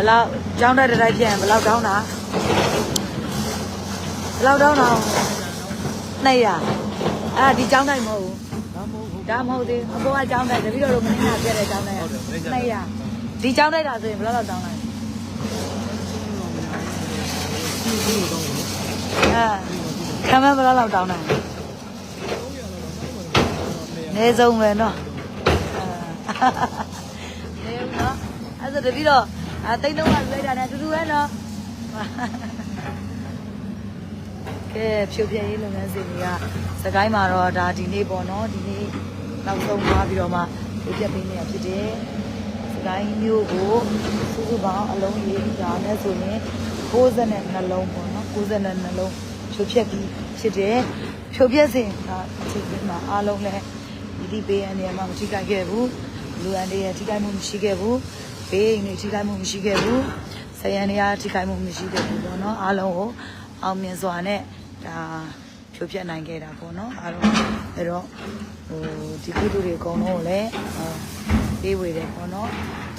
ဘယ်လောက်ကျောင်းတက်တစ်တိုက်ပြန်ဘယ်လောက်တောင်းတာဘယ်လောက်တောင်းတာ200အဲ့ဒီကျောင်းတိုက်မဟုတ်ဘူးဒါမဟုတ်ဘူးဒါမဟုတ်သေးဘူးအပေါ်ကကျောင်းတိုက်တပည့်တော်တို့မင်းကပြတဲ့ကျောင်းတိုက်200ဒီကျောင်းတိုက်တာဆိုရင်ဘယ်လောက်လောက်တောင်းလိုက်ဒီလိုတော့အဲခံမဘယ်လောက်လောက်တောင်းလိုက်နေဆုံးပဲနော်နေဦးနော်အဲ့ဒါတပည့်တော် အသိတော့ကလွဲတာနဲ့အတူတူပဲနော်ကဲဖြိုပြရေးလုပ်ငန်းစဉ်တွေကစကိုင်းမှာတော့ဒါဒီနေ့ပေါ့နော်ဒီနေ့နောက်ဆုံးသွားပြီးတော့မှဖြိုပြပေးနေတာဖြစ်တယ်စကိုင်းမျိုးကိုစုစုပေါင်းအလုံးရေးဒါနဲ့ဆိုရင်62လုံးပေါ့နော်62လုံးဖြိုပြက်ပြီးဖြစ်တယ်ဖြိုပြက်စဉ်ကအချိန်ကြီးမှာအားလုံးလဲဒီဒီပေးရနေမှာမထိခိုက်ခဲ့ဘူးလူအန်တွေရထိခိုက်မှုမရှိခဲ့ဘူး ဘေးအိမ်တွေထိခိုက်မှုမရှိခဲ့ဘူးဆရန်တွေကထိခိုက်မှုမရှိခဲ့ဘူးပေါ့နော်အားလုံးကိုအောင်မြင်စွာနဲ့ဒါဖြိုပြက်နိုင်ခဲ့တာပေါ့နော်အားလုံးအဲ့တော့ဟိုဒီကုသိုလ်တွေအကုန်လုံးကိုလည်းအာပေးဝေတယ်ပေါ့နော်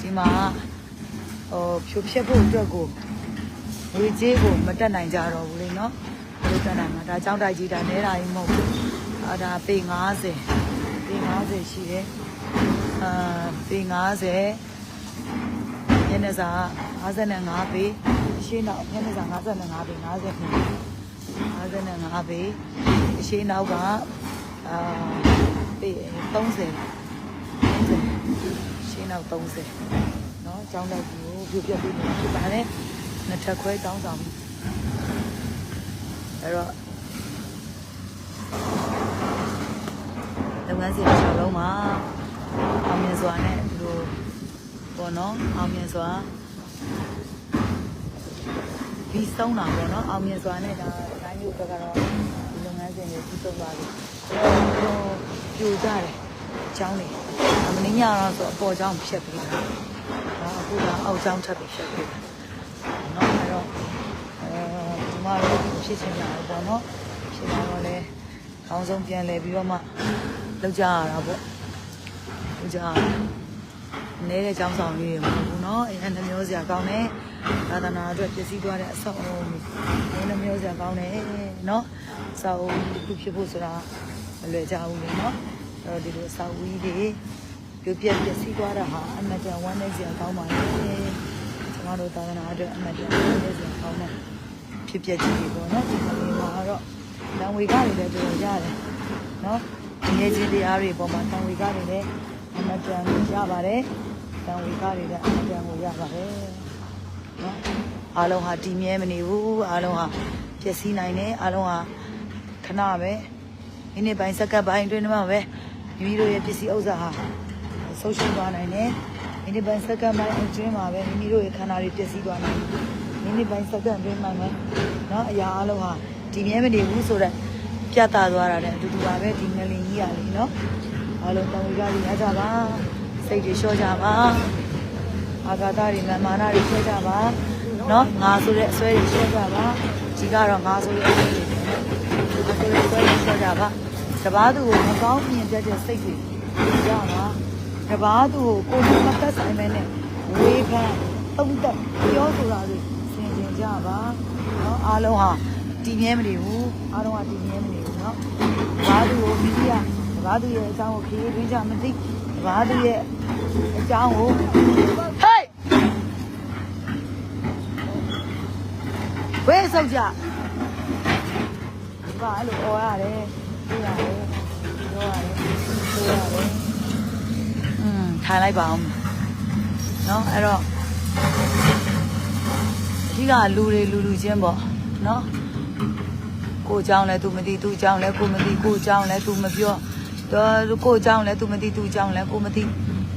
ဒီမှာဟိုဖြိုပြက်ဖို့အတွက်ကိုငွေကြေးကိုမတက်နိုင်ကြတော့ဘူးလေနော်ဘယ်လိုတက်နိုင်မှာဒါကြောင်းတိုက်ကြီးဒါနဲတာကြီးမဟုတ်ဘူးအာဒါပေ90ပေ90ရှိတယ်အာပေ90 ညနေစာ55ပေရှင်းတော့ညနေစာ55ပေ50ပေ55ပေရှင်းနောက်ကအာပေ30 30ရှင်းနောက်30เนาะကျောင်းတိုက်ကြီးကိုပြုတ်ပြတ်ပြီးနေတာဖြစ်ပါတယ်နှစ်ထပ်ခွဲတောင်းဆောင်ပြီးအဲ့တော့လုပ်ငန်းစဉ်တစ်ချောင်းလုံးမှာအောင်မြင်စွာနဲ့ဒီလို ပေါ့နော်အောင်မြင်စွာပြီးဆုံးတာပေါ့နော်အောင်မြင်စွာနဲ့ဒါတိုင်းမျိုးဘက်ကတော့ဒီလုပ်ငန်းစဉ်တွေပြီးဆုံးသွားပြီအဲ့တော့ပြိုကြတယ်အချောင်းတွေအမင်းညတော့ဆိုအပေါ်ချောင်းဖြတ်ပြီးတာဒါအခုကအောက်ချောင်းထပ်ပြီးဖြတ်ပြီးတာနော်အဲ့တော့အဲဒီမှာတော့ဖြစ်ချင်တာပေါ့နော်ဖြစ်လာတော့လဲအောင်းဆုံးပြန်လဲပြီးတော့မှလောက်ကြရတာပေါ့လောက်ကြရတာ နေတဲ့ចောင်းဆောင်လေးတွေမဟုတ်ဘူးเนาะအဲနှမျိုးစရာကောင်းတယ်သာသနာအတွက်ပြည့်စည်သွားတဲ့အဆောက်အအုံတွေနှမျိုးစရာကောင်းတယ်เนาะစောက်တစ်ခုဖြစ်ဖို့ဆိုတာမလွယ်ကြဘူးလေเนาะအဲ့တော့ဒီလိုစောက်ဝီးတွေပြပြပြည့်စည်သွားတာဟာအမှန်တန်ဝမ်းနေစရာကောင်းပါလေကျွန်တော်တို့သာသနာအတွက်အမှန်တန်ဝမ်းနေစရာကောင်းတယ်ဖြစ်ပြကြီးတွေပေါ့เนาะဒီမှာတော့လံဝေကားတွေလည်းတော်တော်ရတယ်เนาะဒီနေ့ချင်းတရားတွေပေါ်မှာတံဝေကားတွေလည်း အကြံရပါတယ်။တံဝေကတွေလည်းအကြံကိုရပါတယ်။နော်။အားလုံးဟာတည်မြဲမနေဘူး။အားလုံးဟာပျက်စီးနိုင်တယ်။အားလုံးဟာခဏပဲမိနစ်ပိုင်းစက္ကန့်ပိုင်းအတွင်းမှာပဲမိမိတို့ရဲ့ပစ္စည်းဥစ္စာဟာဆုံးရှုံးသွားနိုင်တယ်။မိနစ်ပိုင်းစက္ကန့်ပိုင်းအတွင်းမှာပဲမိမိတို့ရဲ့ခန္ဓာတွေပျက်စီးသွားနိုင်တယ်။မိနစ်ပိုင်းစက္ကန့်အတွင်းမှာပဲနော်အရာအားလုံးဟာတည်မြဲမနေဘူးဆိုတော့ပြတ်သားသွားတာလည်းအတူတူပါပဲဒီငလင်ကြီးကလေနော်။ အားလုံးတောင်းကြပြီးရကြပါစိတ်တွေလျှော့ကြပါအာဂါသတွေမမာနတွေလျှော့ကြပါနော်ငါဆိုတဲ့အစွဲတွေလျှော့ကြပါကြီးကတော့ငါဆိုတဲ့အစွဲတွေငါဆိုတဲ့အစွဲတွေလျှော့ကြပါတပားသူကိုမကောင်းမြင်တတ်တဲ့စိတ်တွေကြပါတပားသူကိုကိုယ်မသက်ဆိုင်မဲနဲ့ဝေဖန်တုံးတက်ပြောဆိုတာတွေဆင်ခြင်ကြပါနော်အားလုံးဟာတည်မြဲမနေဘူးအားလုံးဟာတည်မြဲမနေဘူးနော်တပားသူကိုမိမိက တပားသူရဲ့အကြောင်းကိုဖြေးပေးကြမသိတပားသူရဲ့အကြောင်းကိုဟေးဝေးစောက်ကြဒီပါအဲ့လိုអော်ရတယ်ပြရတယ်ပြောရတယ်ပြောရတယ်อืมထိုင်လိုက်ပါအောင်เนาะအဲ့တော့အဓိကလူတွေလူလူချင်းပေါ့เนาะကိုเจ้าလဲ तू မသိ तू เจ้าလဲကိုမသိကိုเจ้าလဲ तू မပြော တော့ကိုအကြောင်းလဲသူမသိသူအကြောင်းလဲကိုမသိ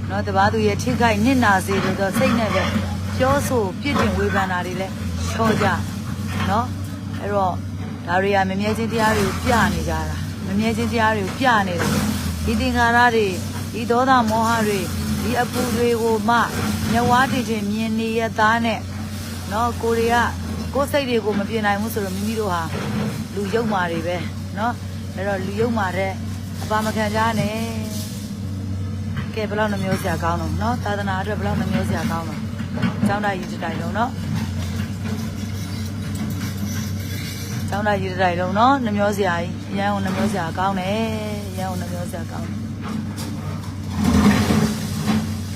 နော်တပားသူရဲ့ထိခိုက်နစ်နာစေလို့တော့စိတ်နဲ့ပဲပြောဆိုပြစ်တင်ဝေဖန်တာတွေလဲလျှော့ကြနော်အဲ့တော့ဒါတွေကမမြဲခြင်းတရားတွေကိုပြနေကြတာမမြဲခြင်းတရားတွေကိုပြနေတယ်ဒီသင်္ခါရတွေဒီဒေါသမောဟတွေဒီအပူတွေကိုမှမျက်ဝါးတည်ခြင်းမြင်နေရသားနဲ့နော်ကိုတွေကကိုယ်စိတ်တွေကိုမပြင်နိုင်ဘူးဆိုတော့မိမိတို့ဟာလူယုံမာတွေပဲနော်အဲ့တော့လူယုံမာတဲ့ အပါမခံကြနဲ့ကဲဘလောက်နှမျိုးစရာကောင်းတော့နော်သာသနာအတွက်ဘလောက်နှမျိုးစရာကောင်းတော့ကျောင်းသားရေတိုင်လုံးနော်ကျောင်းသားရေတိုင်လုံးနော်နှမျိုးစရာကြီးအရန်ကိုနှမျိုးစရာကောင်းတယ်အရန်ကိုနှမျိုးစရာကောင်းတယ်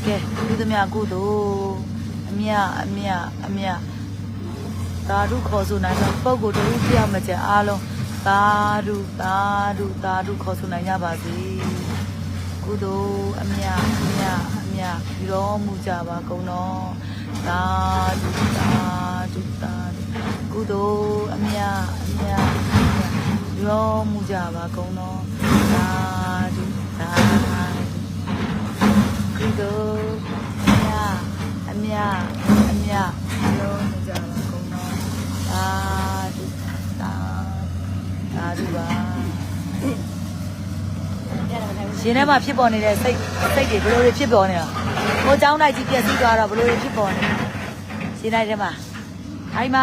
ကဲသူသမ ्या ကုသို့အမြအမြအမြသာဓုခေါ်ဆိုနိုင်သောပုဂ္ဂိုလ်တို့ပြမကြအားလုံး သာဓုသာဓုသာဓုခေါ်ဆိုနိုင်ကြပါစေကုသိုလ်အမြအမြအမြပြုတော်မူကြပါကုန်တော်သာဓုသာဓုသာဓုကုသိုလ်အမြအမြအမြပြုတော်မူကြပါကုန်တော်သာဓုသာဓုကုသိုလ်အမြအမြအမြပြုတော်မူကြပါကုန်တော်သာဓုသာသာဓုပါ ရှင်ထဲမှာဖြစ်ပေါ်နေတဲ့စိတ်စိတ်တွေဘယ်လိုတွေဖြစ်ပေါ်နေတာဟိုเจ้าနိုင်ကြီးပြက်စီးသွားတော့ဘယ်လိုတွေဖြစ်ပေါ်နေရှင်တိုင်းထဲမှာဟိုင်းမ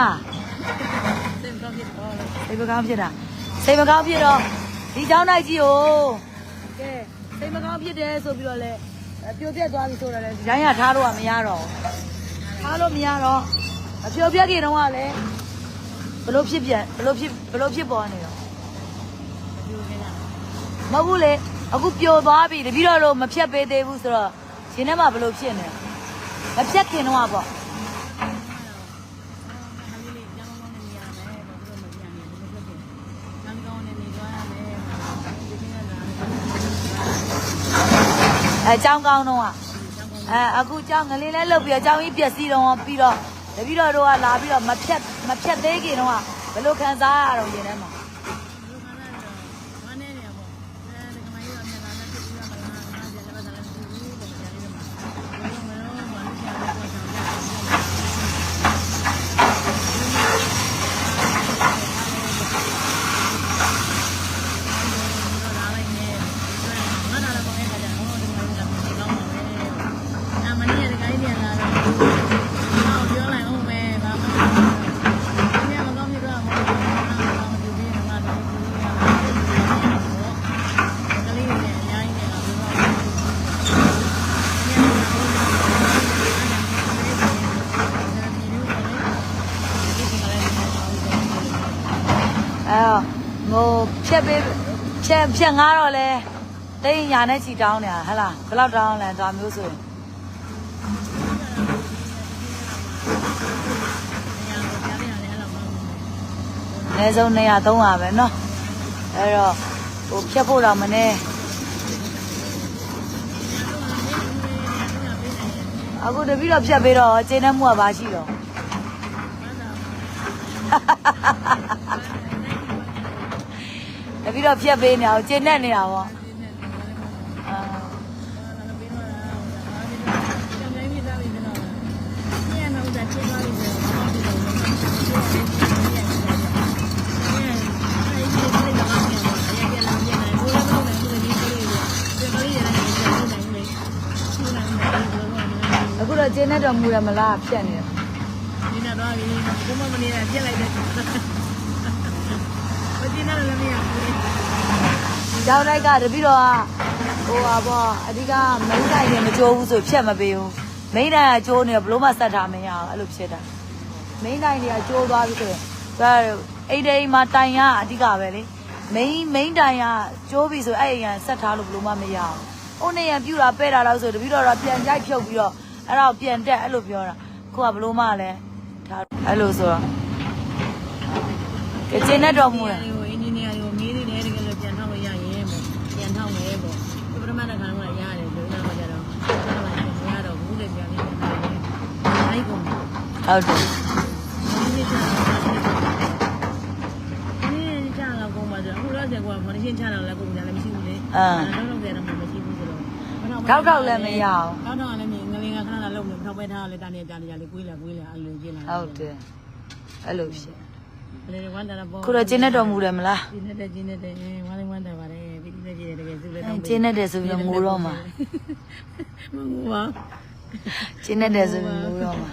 စင်ကောင်းဖြစ်တော့ စိတ်မကောင်းဖြစ်တာစိတ်မကောင်းဖြစ်တော့ဒီเจ้าနိုင်ကြီးကိုကဲစိတ်မကောင်းဖြစ်တယ်ဆိုပြီးတော့လဲအဲပြိုပြက်သွားပြီဆိုတော့လဲဒီတိုင်းကထားလို့ကမရတော့ဘူးထားလို့မရတော့အပြိုပြက်ကြီးတော့ကလည်းဘယ်လိုဖြစ်ပြန်ဘယ်လိုဖြစ်ဘယ်လိုဖြစ်ပေါ်နေတော့ ပြူနေတာ မဟုတ်ဘူးလေ အခုပျော်သွားပြီတပည့်တော်တို့မဖြတ်ပေးသေးဘူးဆိုတော့ရှင်ထဲမှာဘယ်လိုဖြစ်နေလဲမဖြတ်ခင်တော့ပေါ့ဟာလေးလေးကျောင်းကောင်းနေနေရမယ်ဘာလို့မပြန်နေဘူးဖြစ်ဖြစ်ကျောင်းကောင်းနေနေသွားရမယ်ဒီနေ့ကလာတယ်အဲအကြောင်းကောင်းတော့ကကျောင်းကောင်းအဲအခုကြောင်းငလေးလဲလှုပ်ပြီးတော့ကြောင်းကြီးပျက်စီးတော့ပြီးတော့တပည့်တော်တို့ကလာပြီးတော့မဖြတ်မဖြတ်သေးခင်တော့ကဘယ်လိုခံစားရတော့ရှင်ထဲမှာ လူခါလာတော့မနေနေပေါ့အဲဒီကမကြီးတော့မြန်မာနဲ့ပြည်ပြီးတော့မလားငါကျလည်းဘာသာလည်းမသိဘူးပေါ့ကြာလေးတော့ဘယ်လိုမလို့ဘာလို့ကြာလဲပေါ့ကြောင်းကြလာလိုက်နေငါလာတော့အဲ့ဒါကြောင့်ဟိုဒီမှာလည်းမကောင်းပါပဲအမနီးရတဲ့ခိုင်းပြန်လာတော့ဟောပြောလိုက်အောင်ပဲဘာမှမပြောဘူးညမကောင်းပြီတော့မဟုတ်ဘူးငါကောင်းပြီပြီးငါတော့ဒီကကလေးတွေအများကြီးနေတာပြောတော့အဲတော့ ဟိုဖြတ်ပေးဖြတ်ဖြတ်ငားတော့လဲတိတ်ညာနဲ့ချီတောင်းနေတာဟဟလားဘယ်လောက်တောင်းလဲဒါမျိုးဆိုရင်အနည်းဆုံး200 300ပဲเนาะအဲတော့ဟိုဖြတ်ဖို့တော့မနေအခုတပည့်တော့ဖြတ်ပေးတော့ကျင်းတဲ့မှုကဘာရှိတော့ တပည့်တော့ဖြတ်ပေးနေအောင်ကျင်းတဲ့နေတာပေါ့အာအခုတော့ကျင်းတဲ့တော်မူရမလားဖြတ်နေတယ်ဒီနေ့တော့ဒီဘုမမနေတာပြက်လိုက်တယ်မတင်တော့လည်း မရဘူးဒီတောင်းတိုက်ကတပည့်တော်ကဟိုပါပေါ့အဓိကမိန်းတိုင်းနဲ့မကြိုးဘူးဆိုဖြတ်မပေးဘူးမိန်းတိုင်းကကြိုးနေဘလို့မှဆက်ထားမရအောင်အဲ့လိုဖြစ်တာမိန်းတိုင်းတွေကကြိုးသွားပြီဆိုရင်ဒါအိတ်တိမ်မှာတိုင်ကအဓိကပဲလေမိန်းမိန်းတိုင်ကကြိုးပြီဆိုအဲ့အိမ်ကဆက်ထားလို့ဘလို့မှမရအောင်။အိုးနေရပြူတာပဲ့တာတော့ဆိုတပည့်တော်ကပြန်ကြိုက်ဖြုတ်ပြီးတော့အဲ့ဒါကိုပြန်တက်အဲ့လိုပြောတာခုကဘလို့မှလည်းဒါအဲ့လိုဆိုတော့ကကျင်းတဲ့တော်မူတယ်အင်ဂျင်နီယာကိုမေးနေတယ်တကယ်လို့ပြန်ထောက်လို့ရရင်ပေါ့ပြန်ထောက်မယ်ပေါ့ဒီပထမတစ်ခါကရတယ်လို့တော့ကြတော့မရတော့ဘူးလေပြန်နေတယ်အဲ့ကုန် ဟုတ်တယ်ဒီနေ့ကျဒီနေ့ကျတော့ကုန်ပါဆိုအခုတော့ကျကွာဖော်နေရှင်းချတော့လည်းကုန်ကြလည်းမရှိဘူးလေတော့တော့ကြတော့မရှိဘူးဆိုတော့ထောက်တော့လည်းမြင်ငလင်းကခဏလာလုံးနေထောက်ပဲထားလဲတာနေကြနေကြလေကွေးလာကွေးလာအလိုကျင်းလာဟုတ်တယ်အဲ့လိုဖြစ်လေဝမ်းတာပေါ့ခုတော့ကျင်းတဲ့တော်မူတယ်မလားကျင်းနေတဲ့ကျင်းနေတဲ့ဝမ်းလေးဝမ်းတာပါတယ်ပြီးပြီးကြည့်တယ်တကယ်စုလဲအဲတော့ကျင်းတဲ့ဆိုပြီးတော့ငိုတော့မှာမငူပါကျင်းတဲ့ဆိုပြီးငိုတော့မှာ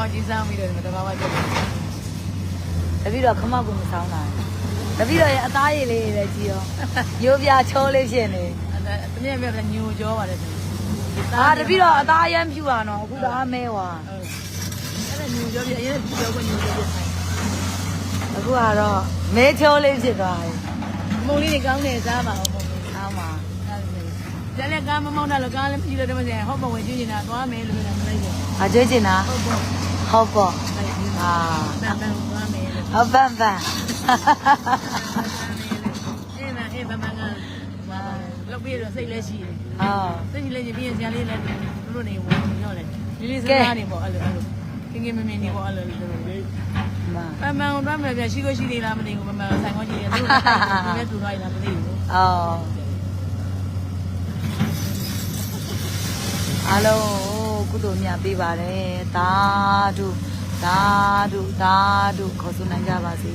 မကြီးစားမိတယ်တဘာဝကျတယ်တပည့်တော့ခမောက်ကိုမဆောင်လာတပည့်တော့ရဲ့အသားရည်လေးတွေလည်းကြည့်ရောရိုးပြချိုးလေးဖြစ်နေအဲ့ဒါတမီးပြပြညိုကြောပါတယ်ဆိုအာတပည့်တော့အသားအရမ်းဖြူပါနော်အခုတော့အမဲွာအဲ့ဒါညိုကြောပြအရင်ကြောကညိုကြောပြဆိုင်အခုကတော့မဲချိုးလေးဖြစ်သွားတယ်မုံလေးတွေကောင်းတယ်စားပါအောင်မုံလေးအားမှာကျန်တဲ့ကားမမောင်းတာလို့ကားလည်းပြီးလို့တမစင်ဟောက်ပဝင်ကျွေးနေတာသွားမယ်လို့လည်းမလိုက်ဘူးအကျွေးချင်တာဟုတ်ပေါ့ ဟုတ်ပေါ့အဲ့ဒီအာဘန်ဘန်သွားမယ်လို့ဟုတ်ပန်ပန်အေးမအေးဘန်ဘန်ကလောက်ပြီးတော့စိတ်လည်းရှိတယ်အော်စိတ်ရှိလည်းပြီးရင်ဆရာလေးလည်းတို့တို့နေဝင်ပြောတယ်လေးလေးစားစားနေပေါ့အဲ့လိုအဲ့လိုကင်းကင်းမင်းမင်းနေပေါ့အဲ့လိုလိုမပန်ပန်တော့မယ်ပြရှိကိုရှိသေးလားမသိဘူးပန်ပန်ဆိုင်ကောင်းကြီးတယ်သူကလည်းတူသွားရလားမသိဘူးအော်အားလုံး ကုသိုလ်မြတ်ပေးပါတယ်သာဓုသာဓုသာဓုခေါ်ဆိုနိုင်ကြပါစေ